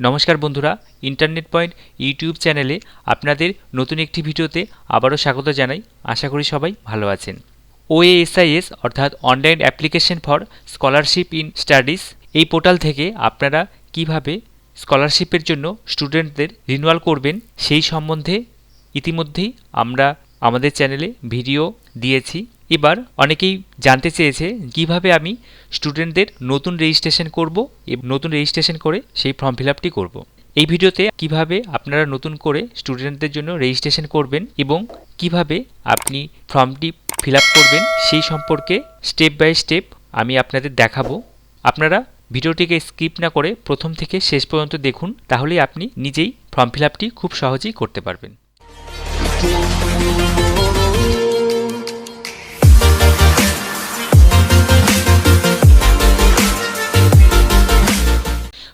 নমস্কার বন্ধুরা internet point YouTube চ্যানেলে আপনাদের নতুন একটি ভিডিওতে আবারও স্বাগত জানাই। আশা করি সবাই ভালো আছেন। ওএএসআইএস অর্থাৎ online application for scholarship in studies এই পোর্টাল থেকে আপনারা কীভাবে স্কলারশিপের জন্য স্টুডেন্টদের রিনুয়াল করবেন সেই সম্বন্ধে ইতিমধ্যেই আমরা আমাদের চ্যানেলে ভিডিও দিয়েছি। এবার অনেকেই জানতে চেয়েছে কীভাবে আমি স্টুডেন্টদের নতুন রেজিস্ট্রেশন করব এবং নতুন রেজিস্ট্রেশন করে সেই ফর্ম ফিল আপটি করব। এই ভিডিওতে কীভাবে আপনারা নতুন করে স্টুডেন্টদের জন্য রেজিস্ট্রেশন করবেন এবং কীভাবে আপনি ফর্মটি ফিল করবেন সেই সম্পর্কে স্টেপ বাই স্টেপ আমি আপনাদের দেখাবো। আপনারা ভিডিওটিকে স্কিপ না করে প্রথম থেকে শেষ পর্যন্ত দেখুন, তাহলেই আপনি নিজেই ফর্ম ফিল খুব সহজেই করতে পারবেন।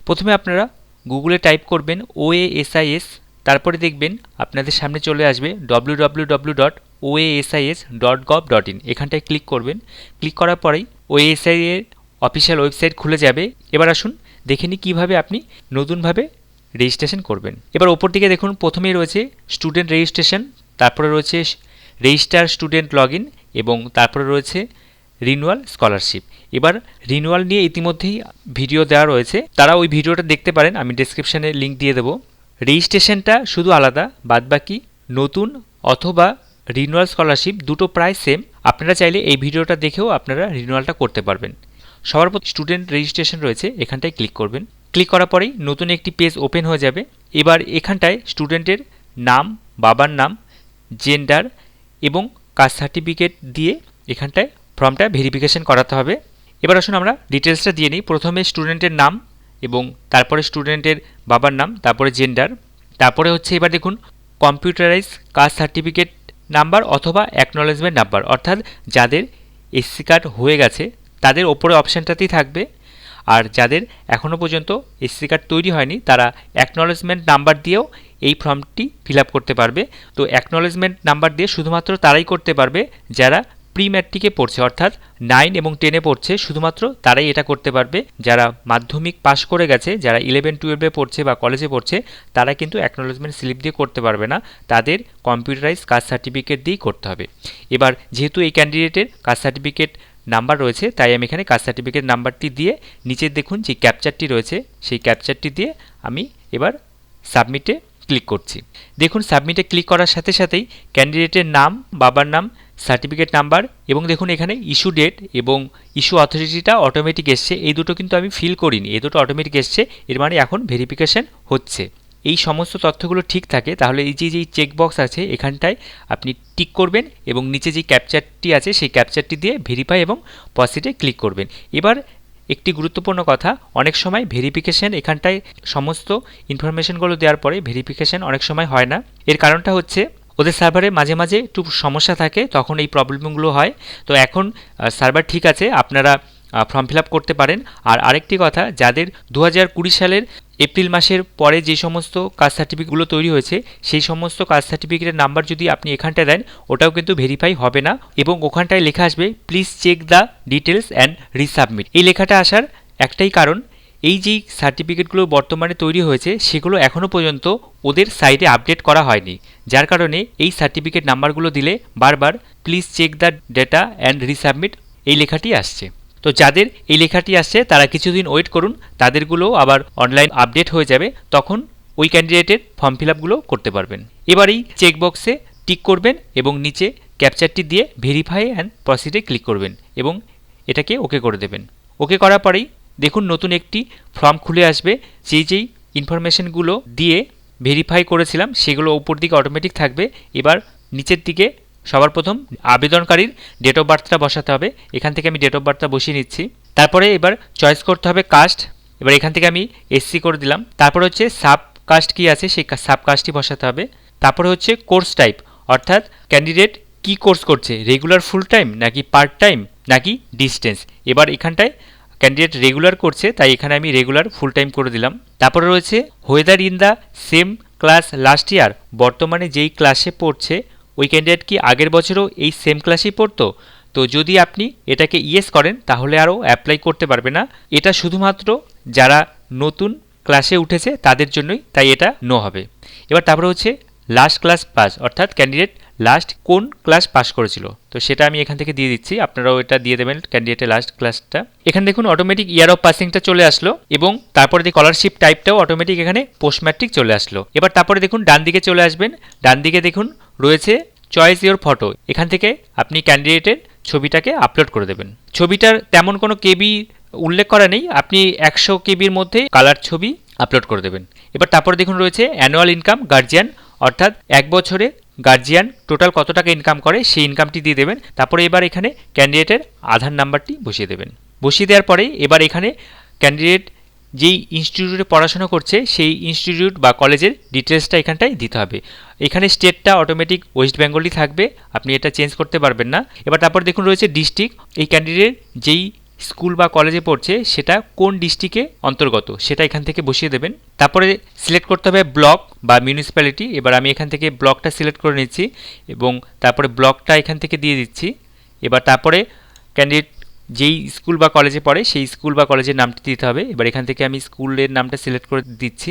প্রথমে আপনারা গুগলে টাইপ করবেন ওএএসআইএস তারপরে দেখবেন আপনাদের সামনে চলে আসবে W W W dot OASIS dot gov dot in এখানটায় ক্লিক করবেন। ক্লিক করার পরেই ওএএসআই এর অফিসিয়াল ওয়েবসাইট খুলে যাবে। এবার আসুন দেখে নিই কীভাবে আপনি নতুনভাবে রেজিস্ট্রেশন করবেন। এবার ওপর দিকে দেখুন, প্রথমেই রয়েছে স্টুডেন্ট রেজিস্ট্রেশন তারপরে রয়েছে রেজিস্টার স্টুডেন্ট লগ এবং তারপরে রয়েছে রিনুয়াল স্কলারশিপ। এবার রিনুয়াল নিয়ে ইতিমধ্যেই ভিডিও দেওয়া রয়েছে। তারা ওই ভিডিওটা দেখতে পারেন, আমি ডেসক্রিপশানে লিঙ্ক দিয়ে দেবো। রেজিস্ট্রেশনটা শুধু আলাদা, বাদবাকি নতুন অথবা রিনুয়াল স্কলারশিপ দুটো প্রায় সেম আপনারা চাইলে এই ভিডিওটা দেখেও আপনারা রিনুয়ালটা করতে পারবেন। সবার প্রতি স্টুডেন্ট রেজিস্ট্রেশন রয়েছে, এখানটায় ক্লিক করবেন। ক্লিক করার পরেই নতুন একটি পেজ ওপেন হয়ে যাবে। এবার এখানটায় স্টুডেন্টের নাম, বাবার নাম জেন্ডার এবং কাস্ট সার্টিফিকেট দিয়ে এখানটায় ফর্মটা ভেরিফিকেশন করাতে হবে। এবার আসুন আমরা ডিটেলসটা দিয়ে নিই। প্রথমে স্টুডেন্টের নাম এবং তারপরে স্টুডেন্টের বাবার নাম, তারপরে জেন্ডার তারপরে হচ্ছে এবার দেখুন কম্পিউটারাইজ কাস্ট সার্টিফিকেট নাম্বার অথবা অ্যাকনলেজমেন্ট নাম্বার অর্থাৎ যাদের এসসি কার্ড হয়ে গেছে, তাদের ওপরে অপশানটাতেই থাকবে। আর যাদের এখনও পর্যন্ত এসসি কার্ড তৈরি হয়নি, তারা অ্যাকনলেজমেন্ট নাম্বার দিয়েও এই ফর্মটি ফিল করতে পারবে। তো অ্যাকনলেজমেন্ট নাম্বার দিয়ে শুধুমাত্র তারাই করতে পারবে যারা প্রি ম্যাট্রিকে পড়ছে, অর্থাৎ নাইন এবং টেনে পড়ছে, শুধুমাত্র তারাই এটা করতে পারবে। যারা মাধ্যমিক পাশ করে গেছে, যারা ইলেভেন টুয়েলভে পড়ছে বা কলেজে পড়ছে, তারা কিন্তু অ্যাকনোলজমেন্ট স্লিপ দিয়ে করতে পারবে না। তাদের কম্পিউটারাইজ কাস্ট সার্টিফিকেট দিয়েই করতে হবে। এবার, যেহেতু এই ক্যান্ডিডেটের কাস্ট সার্টিফিকেট নাম্বার রয়েছে, তাই আমি এখানে কাস্ট সার্টিফিকেট নাম্বারটি দিয়ে নিচে দেখুন যে ক্যাপচারটি রয়েছে, সেই ক্যাপচারটি দিয়ে আমি এবার সাবমিটে ক্লিক করছি। দেখুন সাবমিটে ক্লিক করার সাথে সাথেই ক্যান্ডিডেটের নাম, বাবার নাম সার্টিফিকেট নাম্বার এবং দেখুন এখানে ইস্যু ডেট এবং ইস্যু অথরিটিটা অটোমেটিক এসছে। এই দুটো কিন্তু আমি ফিল করিনি। এই দুটো অটোমেটিক এসছে। এর মানে এখন ভেরিফিকেশান হচ্ছে। এই সমস্ত তথ্যগুলো ঠিক থাকে, তাহলে এই যে যেই চেকবক্স আছে, এখানটায় আপনি টিক করবেন এবং নিচে যে ক্যাপচারটি আছে, সেই ক্যাপচারটি দিয়ে ভেরিফাই এবং পসিটে ক্লিক করবেন। এবার একটি গুরুত্বপূর্ণ কথা, অনেক সময় ভেরিফিকেশান এখানটায় সমস্ত ইনফরমেশনগুলো দেওয়ার পরে ভেরিফিকেশান অনেক সময় হয় না। এর কারণটা হচ্ছে ওদের সার্ভারে মাঝে মাঝে একটু সমস্যা থাকে, তখন এই প্রবলেমগুলো হয়। তো এখন সার্ভার ঠিক আছে, আপনারা ফর্ম ফিল আপ করতে পারেন। আর আরেকটি কথা, যাদের দু সালের এপ্রিল মাসের পরে যে সমস্ত কাস্ট সার্টিফিকেটগুলো তৈরি হয়েছে, সেই সমস্ত কাস্ট সার্টিফিকেটের নাম্বার যদি আপনি এখানটায় দেন, ওটাও কিন্তু ভেরিফাই হবে না। এবং ওখানটায় লেখা আসবে please check the details and resubmit এই লেখাটা আসার একটাই কারণ এই যেই সার্টিফিকেটগুলো বর্তমানে তৈরি হয়েছে, সেগুলো এখনও পর্যন্ত ওদের সাইটে আপডেট করা হয়নি। যার কারণে এই সার্টিফিকেট নাম্বারগুলো দিলে বারবার please check the data and resubmit এই লেখাটি আসছে। তো যাদের এই লেখাটি আসছে, তারা কিছুদিন ওয়েট করুন তাদেরগুলো আবার অনলাইন আপডেট হয়ে যাবে, তখন ওই ক্যান্ডিডেটের ফর্ম ফিল আপগুলো করতে পারবেন। এবার এই চেকবক্সে টিক করবেন এবং নিচে ক্যাপচারটি দিয়ে ভেরিফাই অ্যান্ড প্রসিডে ক্লিক করবেন এবং এটাকে ওকে করে দেবেন। ওকে করার পরেই দেখুন নতুন একটি ফর্ম খুলে আসবে। যেই যেই ইনফরমেশনগুলো দিয়ে ভেরিফাই করেছিলাম, সেগুলো উপর দিকে অটোমেটিক থাকবে। এবার নিচের দিকে সবার প্রথম আবেদনকারীর ডেট অফ বার্থটা বসাতে হবে। এখান থেকে আমি ডেট অফ বার্থটা বসিয়ে নিচ্ছি। তারপরে এবার চয়েস করতে হবে কাস্ট এবার এখান থেকে আমি এসসি করে দিলাম। তারপর হচ্ছে সাব কাস্ট কী আছে, সেই সাব কাস্টটি বসাতে হবে। তারপরে হচ্ছে কোর্স টাইপ অর্থাৎ ক্যান্ডিডেট কি কোর্স করছে রেগুলার ফুল টাইম নাকি পার্ট টাইম নাকি ডিস্টেন্স এবার এখানটায় ক্যান্ডিডেট রেগুলার করছে, তাই এখানে আমি রেগুলার ফুল টাইম করে দিলাম। তারপরে রয়েছে whether in the same class last year বর্তমানে যেই ক্লাসে পড়ছে, ওই ক্যান্ডিডেট কি আগের বছরও এই সেম ক্লাসেই পড়তো? তো যদি আপনি এটাকে ইয়েস করেন, তাহলে আরও অ্যাপ্লাই করতে পারবে না। এটা শুধুমাত্র যারা নতুন ক্লাসে উঠেছে, তাদের জন্যই, তাই এটা নো হবে। এবার তারপরে হচ্ছে লাস্ট ক্লাস পাস অর্থাৎ ক্যান্ডিডেট লাস্ট কোন ক্লাস পাস করেছিল? তো সেটা আমি এখান থেকে দিয়ে দিচ্ছি। আপনারাও এটা দিয়ে দেবেন ক্যান্ডিডেটের লাস্ট ক্লাসটা এখানে দেখুন অটোমেটিক ইয়ার অফ পাসিংটা চলে আসলো এবং তারপরে দেখি স্কলারশিপ টাইপটাও অটোমেটিক এখানে পোস্ট ম্যাট্রিক চলে আসলো। এবার তারপরে দেখুন, ডান দিকে চলে আসবেন। ডান দিকে দেখুন, রয়েছে চয়েস ইওর ফটো এখান থেকে আপনি ক্যান্ডিডেটের ছবিটাকে আপলোড করে দেবেন। ছবিটার তেমন কোনো কেবি উল্লেখ করা নেই। আপনি একশো কেবির মধ্যে কালার ছবি আপলোড করে দেবেন। এবার তারপরে দেখুন, রয়েছে অ্যানুয়াল ইনকাম গার্জিয়ান অর্থাৎ এক বছরে গার্জিয়ান টোটাল কত টাকা ইনকাম করে সেই ইনকামটি দিয়ে দেবেন। তারপরে এবার এখানে ক্যান্ডিডেটের আধার নাম্বারটি বসিয়ে দেবেন। বসিয়ে দেওয়ার পরে এবার এখানে ক্যান্ডিডেট যেই ইনস্টিটিউটে পড়াশোনা করছে, সেই ইনস্টিটিউট বা কলেজের ডিটেলসটা এখানটায় দিতে হবে। এখানে স্টেটটা অটোমেটিক ওয়েস্ট বেঙ্গলই থাকবে, আপনি এটা চেঞ্জ করতে পারবেন না। এবার তারপর দেখুন রয়েছে ডিস্ট্রিক্ট এই ক্যান্ডিডেট যেই স্কুল বা কলেজে পড়ছে, সেটা কোন ডিস্ট্রিক্টে অন্তর্গত, সেটা এখান থেকে বসিয়ে দেবেন। তারপরে সিলেক্ট করতে হবে ব্লক বা মিউনিসিপ্যালিটি, এবার আমি এখান থেকে ব্লকটা সিলেক্ট করে নিচ্ছি এবং তারপরে ব্লকটা এখান থেকে দিয়ে দিচ্ছি। এবার তারপরে ক্যান্ডিডেট যেই স্কুল বা কলেজে পড়ে, সেই স্কুল বা কলেজের নামটি দিতে হবে। এবার এখান থেকে আমি স্কুলের নামটা সিলেক্ট করে দিচ্ছি।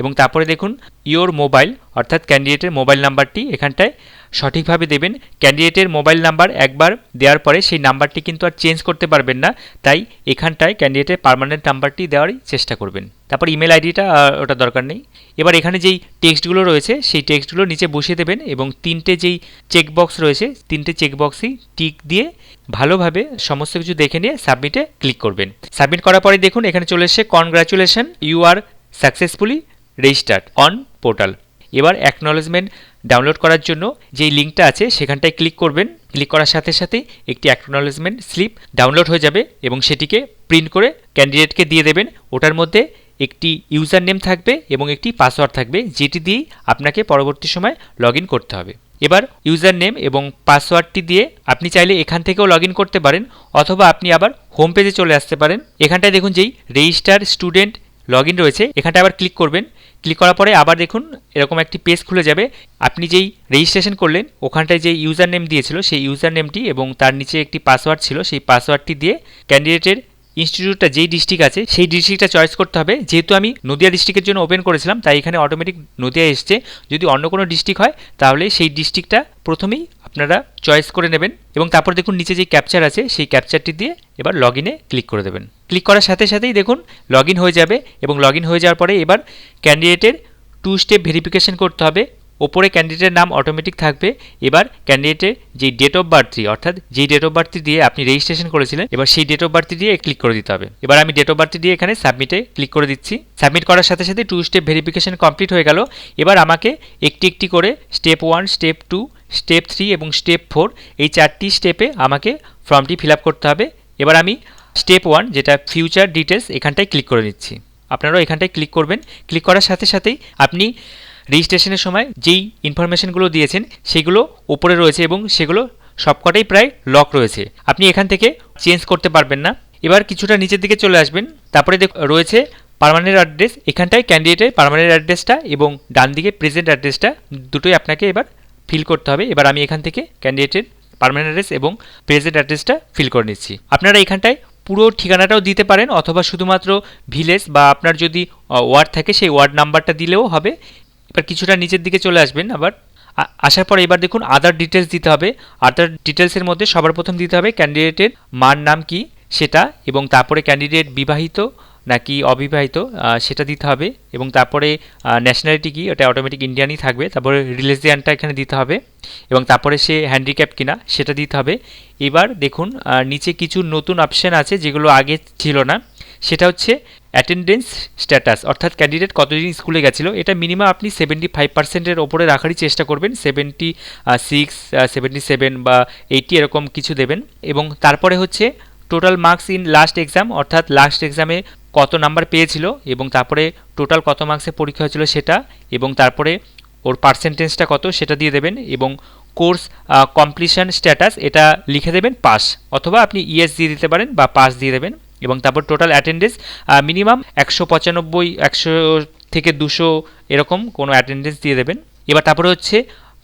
এবং তারপরে দেখুন ইওর মোবাইল অর্থাৎ ক্যান্ডিডেটের মোবাইল নাম্বারটি এখানটায় সঠিকভাবে দেবেন। ক্যান্ডিডেটের মোবাইল নাম্বার একবার দেওয়ার পরে সেই নাম্বারটি কিন্তু আর চেঞ্জ করতে পারবেন না। তাই এখানটায় ক্যান্ডিডেটের পারমানেন্ট নাম্বারটি দেওয়ারই চেষ্টা করবেন। তারপর ইমেল আইডিটা ওটা দরকার নেই। এবার এখানে যেই টেক্সটগুলো রয়েছে, সেই টেক্সটগুলো নিচে বসিয়ে দেবেন এবং তিনটে যেই চেকবক্স রয়েছে, তিনটে চেকবক্সই টিক দিয়ে ভালোভাবে সমস্ত কিছু দেখে নিয়ে সাবমিটে ক্লিক করবেন। সাবমিট করার পরে দেখুন, এখানে চলে এসছে, congratulation, you are successfully registered on portal. এবার অ্যাকনলেজমেন্ট ডাউনলোড করার জন্য যেই লিঙ্কটা আছে সেখানটায় ক্লিক করবেন। ক্লিক করার সাথে সাথে একটি অ্যাকনলেজমেন্ট স্লিপ ডাউনলোড হয়ে যাবে এবং সেটিকে প্রিন্ট করে ক্যান্ডিডেটকে দিয়ে দেবেন। ওটার মধ্যে একটি ইউজার নেম থাকবে এবং একটি পাসওয়ার্ড থাকবে, যেটি দিয়েই আপনাকে পরবর্তী সময় লগ করতে হবে। এবার ইউজার নেম এবং পাসওয়ার্ডটি দিয়ে আপনি চাইলে এখান থেকেও লগ করতে পারেন অথবা আপনি আবার হোম পেজে চলে আসতে পারেন। এখানটায় দেখুন যেই রেজিস্টার স্টুডেন্ট লগ রয়েছে, এখানটায় আবার ক্লিক করবেন। ক্লিক করার পরে আবার দেখুন এরকম একটি পেজ খুলে যাবে। আপনি যেই রেজিস্ট্রেশন করলেন, ওখানটায় যে ইউজার নেম দিয়েছিল, সেই ইউজার নেমটি এবং তার নিচে একটি পাসওয়ার্ড ছিল, সেই পাসওয়ার্ডটি দিয়ে ক্যান্ডিডেটের ইনস্টিটিউটটা যেই ডিস্ট্রিক্ট আছে, সেই ডিস্ট্রিক্টটা চয়েস করতে হবে। যেহেতু আমি নদিয়া ডিস্ট্রিক্টের জন্য ওপেন করেছিলাম, তাই এখানে অটোমেটিক নদিয়া এসছে। যদি অন্য কোনো ডিস্ট্রিক্ট হয়, তাহলে সেই ডিস্ট্রিক্টটা প্রথমেই আপনারা চয়েস করে নেবেন এবং তারপর দেখুন নিচে যে ক্যাপচার আছে, সেই ক্যাপচারটি দিয়ে এবার লগ ক্লিক করে দেবেন। ক্লিক করার সাথে সাথেই দেখুন লগ হয়ে যাবে এবং লগ হয়ে যাওয়ার পরে এবার ক্যান্ডিডেটের টু স্টেপ ভেরিফিকেশন করতে হবে। ওপরে ক্যান্ডিডেটের নাম অটোমেটিক থাকবে। এবার ক্যান্ডিডেটের যেই ডেট অফ বার্থটি অর্থাৎ যেই ডেট অফ বার্থটি দিয়ে আপনি রেজিস্ট্রেশন করেছিলেন, এবার সেই ডেট অফ বার্থটি দিয়ে ক্লিক করে দিতে হবে। এবার আমি ডেট অফ বার্থটি দিয়ে এখানে সাবমিটে ক্লিক করে দিচ্ছি। সাবমিট করার সাথে সাথে টু স্টেপ ভেরিফিকেশন কমপ্লিট হয়ে গেল। এবার আমাকে একটি একটি করে step one step two step three এবং স্টেপ ফোর এই চারটি স্টেপে আমাকে ফর্মটি ফিল করতে হবে। এবার আমি স্টেপ ওয়ান যেটা ফিউচার ডিটেলস এখানটায় ক্লিক করে নিচ্ছি। আপনারাও এখানটায় ক্লিক করবেন। ক্লিক করার সাথে সাথেই আপনি রেজিস্ট্রেশনের সময় যেই ইনফরমেশনগুলো দিয়েছেন, সেগুলো ওপরে রয়েছে এবং সেগুলো সবকটাই প্রায় লক রয়েছে। আপনি এখান থেকে চেঞ্জ করতে পারবেন না। এবার কিছুটা নিচের দিকে চলে আসবেন। তারপরে রয়েছে পারমানেন্ট অ্যাড্রেস। এখানটায় ক্যান্ডিডেটের পারমানেন্ট অ্যাড্রেসটা এবং ডান দিকে প্রেজেন্ট অ্যাড্রেসটা দুটোই আপনাকে এবার ফিল করতে হবে। এবার আমি এখান থেকে ক্যান্ডিডেটের পারমানেন্ট অ্যাড্রেস এবং প্রেজেন্ট অ্যাড্রেসটা ফিল করে নিচ্ছি। আপনারা এখানটায় পুরো ঠিকানাটাও দিতে পারেন, অথবা শুধুমাত্র ভিলেজ বা আপনার যদি ওয়ার্ড থাকে সেই ওয়ার্ড নাম্বারটা দিলেও হবে। এবার কিছুটা নিচের দিকে চলে আসবেন আবার। আসার পর এবার দেখুন আদার ডিটেলস দিতে হবে। আদার ডিটেলসের মধ্যে সবার প্রথম দিতে হবে ক্যান্ডিডেটের মার নাম কি, সেটা এবং তারপরে ক্যান্ডিডেট বিবাহিত নাকি অবিবাহিত সেটা দিতে হবে এবং তারপরে ন্যাশনালিটি কি, ওটা অটোমেটিক ইন্ডিয়ানই থাকবে। তারপরে রিলিজিয়ানটা এখানে দিতে হবে এবং তারপরে সে হ্যান্ডিক্যাপ কিনা, সেটা দিতে হবে। এবার দেখুন নিচে কিছু নতুন অপশান আছে যেগুলো আগে ছিল না। সেটা হচ্ছে অ্যাটেন্ডেন্স স্ট্যাটাস অর্থাৎ ক্যান্ডিডেট কতদিন স্কুলে গেছিল। এটা মিনিমাম আপনি সেভেন্টি ফাইভ পার্সেন্টের ওপরে রাখারই চেষ্টা করবেন। সেভেন্টি সিক্স সেভেন্টি সেভেন বা এইটি এরকম কিছু দেবেন এবং তারপরে হচ্ছে total marks in last exam অর্থাৎ লাস্ট এক্সামে কত নাম্বার পেয়েছিল এবং তারপরে টোটাল কত মার্কসে পরীক্ষা হয়েছিল সেটা এবং তারপরে ওর পার্সেন্টেজটা কত সেটা দিয়ে দেবেন এবং কোর্স কমপ্লিশন স্ট্যাটাস এটা লিখে দেবেন পাস অথবা আপনি ইএস দিয়ে দিতে পারেন বা পাস দিয়ে দেবেন এবং তারপর টোটাল অ্যাটেন্ডেন্স মিনিমাম একশো পঁচানব্বই, একশো থেকে দুশো এরকম কোনো অ্যাটেন্ডেন্স দিয়ে দেবেন। এবার তারপরে হচ্ছে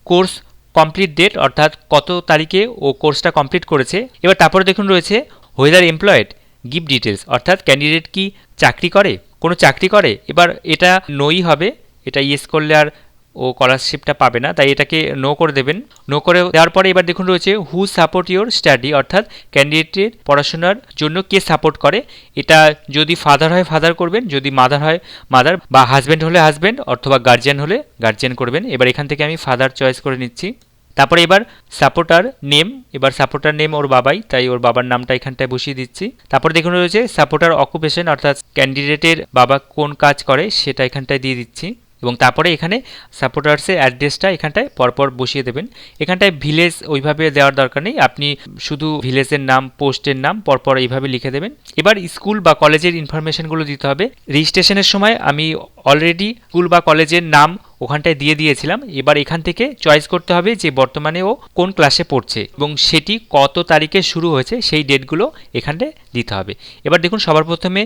কোর্স কমপ্লিট ডেট অর্থাৎ কত তারিখে ও কোর্সটা কমপ্লিট করেছে। এবার তারপরে দেখুন রয়েছে ওয়েদার এমপ্লয়েড গিভ ডিটেলস অর্থাৎ ক্যান্ডিডেট কি চাকরি করে? কোনো চাকরি করে? এবার এটা নই হবে। এটা ইয়েস করলে আর ও স্কলারশিপটা পাবে না, তাই এটাকে নো করে দেবেন। নো করে দেওয়ার পরে এবার দেখুন রয়েছে হু সাপোর্ট ইউর স্টাডি অর্থাৎ ক্যান্ডিডেটের পড়াশোনার জন্য কে সাপোর্ট করে? এটা যদি ফাদার হয় ফাদার করবেন, যদি মাদার হয় মাদার বা হাজব্যান্ড হলে হাজব্যান্ড অথবা গার্জিয়ান হলে গার্জিয়ান করবেন। এবার এখান থেকে আমি ফাদার চয়েস করে নিচ্ছি। তারপরে এবার সাপোর্টার নেম এবার সাপোর্টার নেম ওর বাবাই, তাই ওর বাবার নামটা এখানটায় বসিয়ে দিচ্ছি। তারপর দেখুন রয়েছে সাপোর্টার অকুপেশন অর্থাৎ ক্যান্ডিডেটের বাবা কোন কাজ করে সেটা এখানটায় দিয়ে দিচ্ছি। এবং তারপরে এখানে সাপোর্টার্সের অ্যাড্রেসটা এখানটায় পরপর বসিয়ে দেবেন। এখানটায় ভিলেজ ওইভাবে দেওয়ার দরকার নেই, আপনি শুধু ভিলেজের নাম পোস্টের নাম পরপর এইভাবে লিখে দেবেন। এবার স্কুল বা কলেজের ইনফরমেশনগুলো দিতে হবে। রেজিস্ট্রেশনের সময় আমি অলরেডি স্কুল বা কলেজের নাম ওখানটায় দিয়ে দিয়েছিলাম। এবার এখান থেকে চয়েস করতে হবে যে বর্তমানে ও কোন ক্লাসে পড়ছে এবং সেটি কত তারিখে শুরু হয়েছে সেই ডেটগুলো এখানটায় দিতে হবে। এবার দেখুন সবার প্রথমে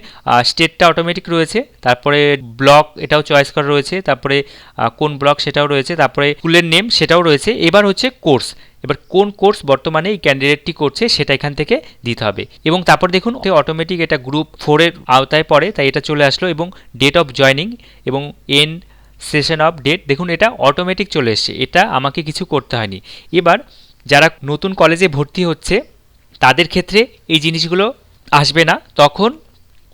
স্টেটটা অটোমেটিক রয়েছে, তারপরে ব্লক এটাও চয়েস করা রয়েছে, তারপরে কোন ব্লক সেটাও রয়েছে, তারপরে স্কুলের নেম সেটাও রয়েছে, এবার হচ্ছে কোর্স এবার কোন কোর্স বর্তমানে এই ক্যান্ডিডেটটি করছে সেটা এখান থেকে দিতে হবে। এবং তারপর দেখুন অটোমেটিক এটা গ্রুপ ফোরের আওতায় পড়ে, তাই এটা চলে আসলো এবং ডেট অফ জয়নিং এবং এন সেশন অফ ডেট দেখুন এটা অটোমেটিক চলে এসছে, এটা আমাকে কিছু করতে হয়নি। এবার যারা নতুন কলেজে ভর্তি হচ্ছে, তাদের ক্ষেত্রে এই জিনিসগুলো আসবে না। তখন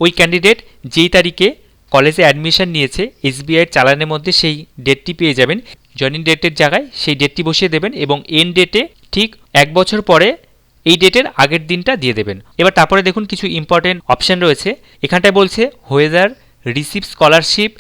ওই ক্যান্ডিডেট যেই তারিখে কলেজে অ্যাডমিশন নিয়েছে এসবিআইয়ের চালানের মধ্যে সেই ডেটটি পেয়ে যাবেন। জয়েনিং ডেটের জায়গায় সেই ডেটটি বসিয়ে দেবেন এবং এন ডেটে ঠিক এক বছর পরে এই ডেটের আগের দিনটা দিয়ে দেবেন। এবার তারপরে দেখুন কিছু ইম্পর্টেন্ট অপশান রয়েছে। এখানটায় বলছে whether receive scholarship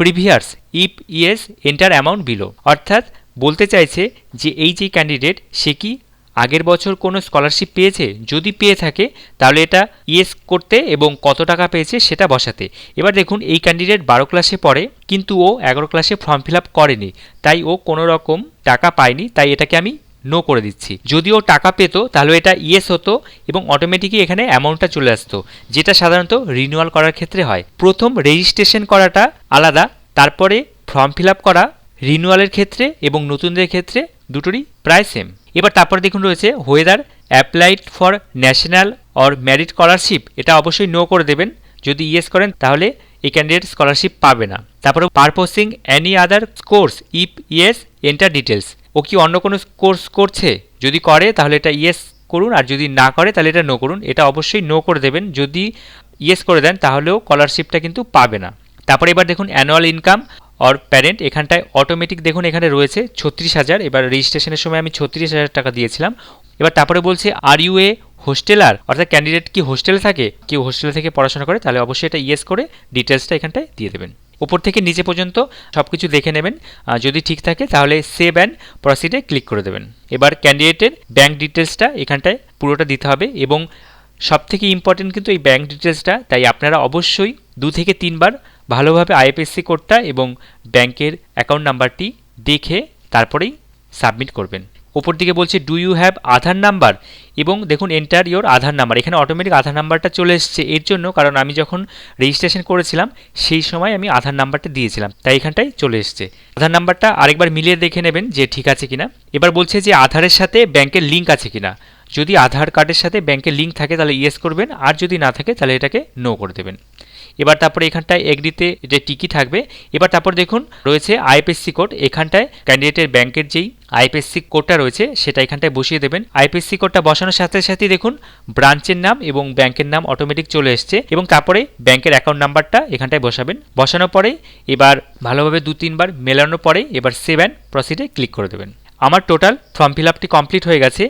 previous if yes enter amount below অর্থাৎ বলতে চাইছে যে এই যে ক্যান্ডিডেট সে কি আগের বছর কোনো স্কলারশিপ পেয়েছে? যদি পেয়ে থাকে, তাহলে এটা ইয়েস করতে এবং কত টাকা পেয়েছে সেটা বসাতে। এবার দেখুন, এই ক্যান্ডিডেট বারো ক্লাসে পড়ে, কিন্তু ও এগারো ক্লাসে ফর্ম ফিল আপ করেনি। তাই ও কোনো রকম টাকা পায়নি, তাই এটাকে আমি নো করে দিচ্ছি। যদি ও টাকা পেত, তাহলে এটা ইয়েস হতো এবং অটোমেটিকই এখানে অ্যামাউন্টটা চলে আসতো, যেটা সাধারণত রিনিউয়াল করার ক্ষেত্রে হয়। প্রথম রেজিস্ট্রেশন করাটা আলাদা, তারপরে ফর্ম ফিল করা রিনিউয়ালের ক্ষেত্রে এবং নতুনদের ক্ষেত্রে দুটোরই প্রায় সেম এবার তারপরে দেখুন রয়েছে whether applied for national or merit scholarship এটা অবশ্যই নো করে দেবেন। যদি ইয়েস করেন, তাহলে এই ক্যান্ডিডেট স্কলারশিপ পাবে না। তারপরে pursuing any other course if yes enter details ও কি অন্য কোনো কোর্স করছে? যদি করে, তাহলে এটা ইয়েস করুন, আর যদি না করে, তাহলে এটা নো করুন। এটা অবশ্যই নো করে দেবেন। যদি ইয়েস করে দেন, তাহলেও স্কলারশিপটা কিন্তু পাবে না। তারপরে এবার দেখুন অ্যানুয়াল ইনকাম অর প্যারেন্ট এখানটায় অটোমেটিক দেখুন এখানে রয়েছে ছত্রিশ হাজার। এবার রেজিস্ট্রেশনের সময় আমি ছত্রিশ হাজার টাকা দিয়েছিলাম। এবার তারপরে বলছে আর ইউ এ হোস্টেলার অর্থাৎ ক্যান্ডিডেট কি হোস্টেলে থাকে? কেউ হোস্টেল থেকে পড়াশোনা করে, তাহলে অবশ্যই এটা ইয়েস করে ডিটেলসটা এখানটায় দিয়ে দেবেন। উপর থেকে নিচে পর্যন্ত সব কিছু দেখে নেবেন। যদি ঠিক থাকে, তাহলে সেভ অ্যান্ড প্রসিডে ক্লিক করে দেবেন। এবার ক্যান্ডিডেটের ব্যাঙ্ক ডিটেলসটা এখানটায় পুরোটা দিতে হবে এবং সব থেকে ইম্পর্টেন্ট কিন্তু এই ব্যাঙ্ক ডিটেলসটা তাই আপনারা অবশ্যই দু থেকে তিনবার ভালোভাবে আইএফএসসি কোডটা এবং ব্যাংকের অ্যাকাউন্ট নাম্বারটি দেখে তারপরেই সাবমিট করবেন। ওপর দিকে বলছে do you have Aadhaar number? এবং দেখুন এন্টার ইয়োর আধার নাম্বার। এখানে অটোমেটিক আধার নাম্বারটা চলে এসছে। এর জন্য কারণ আমি যখন রেজিস্ট্রেশন করেছিলাম, সেই সময় আমি আধার নাম্বারটা দিয়েছিলাম। তাই এখানটাই চলে এসছে। আধার নাম্বারটা আরেকবার মিলিয়ে দেখে নেবেন যে ঠিক আছে কিনা। এবার বলছে যে আধারের সাথে ব্যাংকের লিঙ্ক আছে কিনা? যদি আধার কার্ডের সাথে ব্যাংকের লিঙ্ক থাকে, তাহলে ইয়েস করবেন। আর যদি না থাকে, তাহলে এটাকে নো করে দেবেন। এবার তারপরে এখানটায় এগ্রিতে যে টিকি থাকবে, এবার তারপর দেখুন রয়েছে আইপিএসসি কোড, এখানটায় ক্যান্ডিডেটের ব্যাংকের যেই আইপিএসসি কোডটা রয়েছে, সেটা এখানটায় বসিয়ে দেবেন। আইপিএসসি কোডটা বসানোর সাথে সাথে দেখুন ব্রাঞ্চের নাম এবং ব্যাংকের নাম অটোমেটিক চলে এসছে এবং তারপরে ব্যাংকের অ্যাকাউন্ট নাম্বারটা এখানটায় বসাবেন। বসানোর পরে এবার ভালোভাবে দু, তিনবার মেলানোর পরে এবার সেভেন প্রসিডে ক্লিক করে দেবেন। আমার টোটাল ফর্ম ফিল আপটি কমপ্লিট হয়ে গেছে।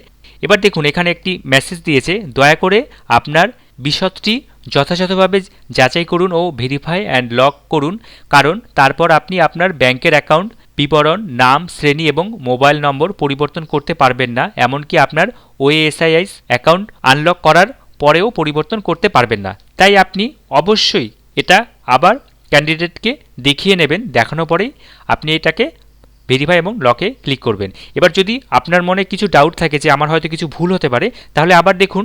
এবার দেখুন এখানে একটি মেসেজ দিয়েছে, দয়া করে আপনার বিশদটি যথাযথভাবে যাচাই করুন ও ভেরিফাই অ্যান্ড লক করুন, কারণ তারপর আপনি আপনার ব্যাংকের অ্যাকাউন্ট বিবরণ, নাম, শ্রেণি এবং মোবাইল নম্বর পরিবর্তন করতে পারবেন না, এমনকি আপনার ওএএসআইআইস অ্যাকাউন্ট আনলক করার পরেও পরিবর্তন করতে পারবেন না। তাই আপনি অবশ্যই এটা আবার ক্যান্ডিডেটকে দেখিয়ে নেবেন দেখানো পরেই আপনি এটাকে ভেরিফাই এবং লকে ক্লিক করবেন। এবার যদি আপনার মনে কিছু ডাউট থাকে যে আমার হয়তো কিছু ভুল হতে পারে, তাহলে আবার দেখুন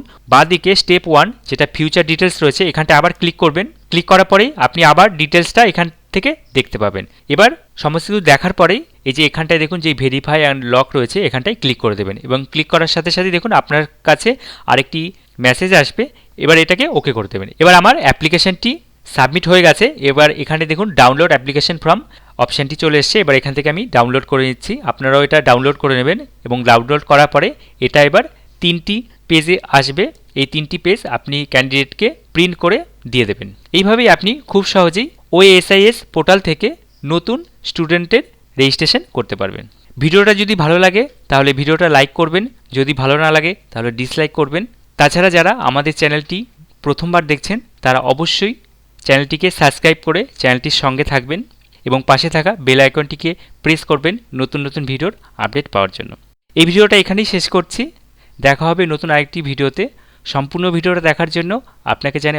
দিকে স্টেপ ওয়ান যেটা ফিউচার ডিটেলস রয়েছে, এখানটা আবার ক্লিক করবেন। ক্লিক করার পরেই আপনি আবার ডিটেলসটা এখান থেকে দেখতে পাবেন। এবার সমস্ত কিছু দেখার পরেই এই যে এখানটায় দেখুন যে ভেরিফাই অ্যান্ড লক রয়েছে, এখানটায় ক্লিক করে দেবেন এবং ক্লিক করার সাথে সাথে দেখুন আপনার কাছে আরেকটি মেসেজ আসবে, এবার এটাকে ওকে করে দেবেন। এবার আমার অ্যাপ্লিকেশনটি সাবমিট হয়ে গেছে। এবার এখানে দেখুন ডাউনলোড অ্যাপ্লিকেশন ফর্ম অপশানটি চলে এসছে, এবার এখান থেকে আমি ডাউনলোড করে নিচ্ছি। আপনারাও এটা ডাউনলোড করে নেবেন এবং ডাউনলোড করার পরে এটা এবার তিনটি পেজে আসবে। এই তিনটি পেজ আপনি ক্যান্ডিডেটকে প্রিন্ট করে দিয়ে দেবেন। এইভাবেই আপনি খুব সহজেই ওএসআইএস পোর্টাল থেকে নতুন স্টুডেন্টের রেজিস্ট্রেশন করতে পারবেন। ভিডিওটা যদি ভালো লাগে, তাহলে ভিডিওটা লাইক করবেন। যদি ভালো না লাগে, তাহলে ডিসলাইক করবেন। তাছাড়া যারা আমাদের চ্যানেলটি প্রথমবার দেখছেন, তারা অবশ্যই চ্যানেলটিকে সাবস্ক্রাইব করে চ্যানেলটির সঙ্গে থাকবেন। এবং পাশে থাকা বেল আইকনটিকে প্রেস করবেন নতুন নতুন ভিডিওর আপডেট পাওয়ার জন্য। এই ভিডিওটা এখানেই শেষ করছি। দেখা হবে নতুন আরেকটি ভিডিওতে। সম্পূর্ণ ভিডিওটা দেখার জন্য আপনাকে জানাই